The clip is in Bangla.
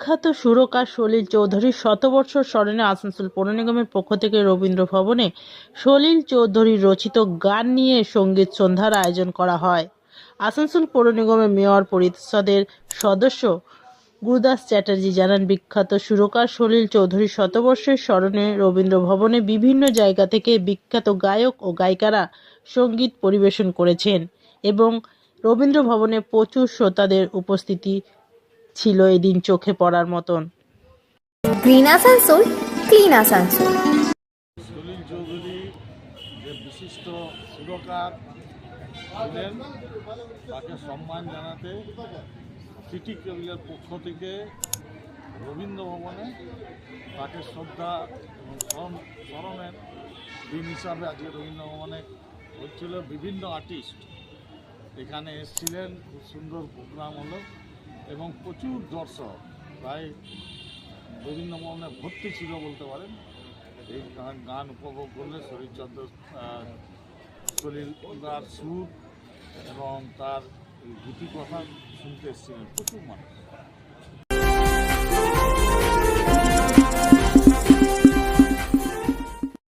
বিখ্যাত সুরকার সলিল চৌধুরীর শতবর্ষ স্মরণে আসানসোল পৌর নিগমের পক্ষ থেকে রবীন্দ্র ভবনে সলিল চৌধুরীর রচিত গান নিয়ে সংগীত সন্ধ্যার আয়োজন করা হয়। আসানসোল পৌর নিগমের মেয়র পরিষদের সদস্য গুরুদাস চ্যাটার্জি জানান, বিখ্যাত সুরকার সলিল চৌধুরীর শতবর্ষের স্মরণে রবীন্দ্র ভবনে বিভিন্ন জায়গা থেকে বিখ্যাত গায়ক ও গায়িকারা সংগীত পরিবেশন করেছেন। রবীন্দ্র ভবনে প্রচুর শ্রোতাদের উপস্থিতি ছিল এদিন চোখে পড়ার মতন। গ্রিন আসানসোল ক্লিন আসানসোল সলিল চৌধুরী যে বিশিষ্ট সুরকার ছিলেন তাকে সম্মান জানাতে সিটি কেবিলের পক্ষ থেকে রবীন্দ্র ভবনে তাকে শ্রদ্ধা এবং স্মরণ স্মরণের দিন হিসাবে আজকে রবীন্দ্র ভবনে হচ্ছিল বিভিন্ন আর্টিস্ট। এখানে এসেছিলেন, খুব সুন্দর প্রোগ্রাম হলো এবং প্রচুর দর্শক। প্রায় বিভিন্ন মনে ভর্তি ছিল বলতে পারেন। এই গান গান উপভোগ করলে শরীরচন্দ্র তার সুর এবং তার গীতিকথা শুনতে এসেছিলেন প্রচুর মানুষ।